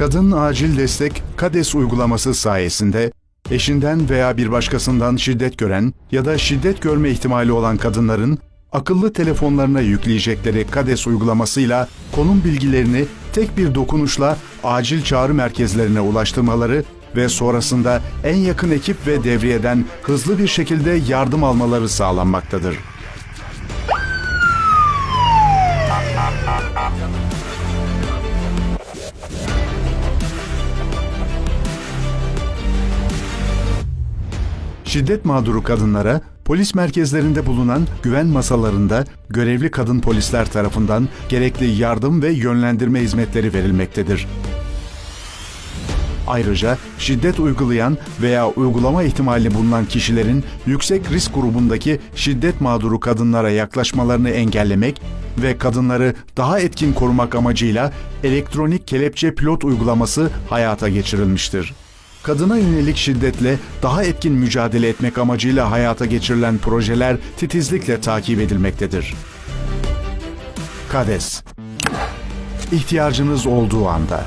Kadın Acil Destek KADES uygulaması sayesinde eşinden veya bir başkasından şiddet gören ya da şiddet görme ihtimali olan kadınların akıllı telefonlarına yükleyecekleri KADES uygulamasıyla konum bilgilerini tek bir dokunuşla acil çağrı merkezlerine ulaştırmaları ve sonrasında en yakın ekip ve devriyeden hızlı bir şekilde yardım almaları sağlanmaktadır. Şiddet mağduru kadınlara polis merkezlerinde bulunan güven masalarında görevli kadın polisler tarafından gerekli yardım ve yönlendirme hizmetleri verilmektedir. Ayrıca şiddet uygulayan veya uygulama ihtimali bulunan kişilerin yüksek risk grubundaki şiddet mağduru kadınlara yaklaşmalarını engellemek ve kadınları daha etkin korumak amacıyla elektronik kelepçe pilot uygulaması hayata geçirilmiştir. Kadına yönelik şiddetle daha etkin mücadele etmek amacıyla hayata geçirilen projeler titizlikle takip edilmektedir. KADES İhtiyacınız olduğu anda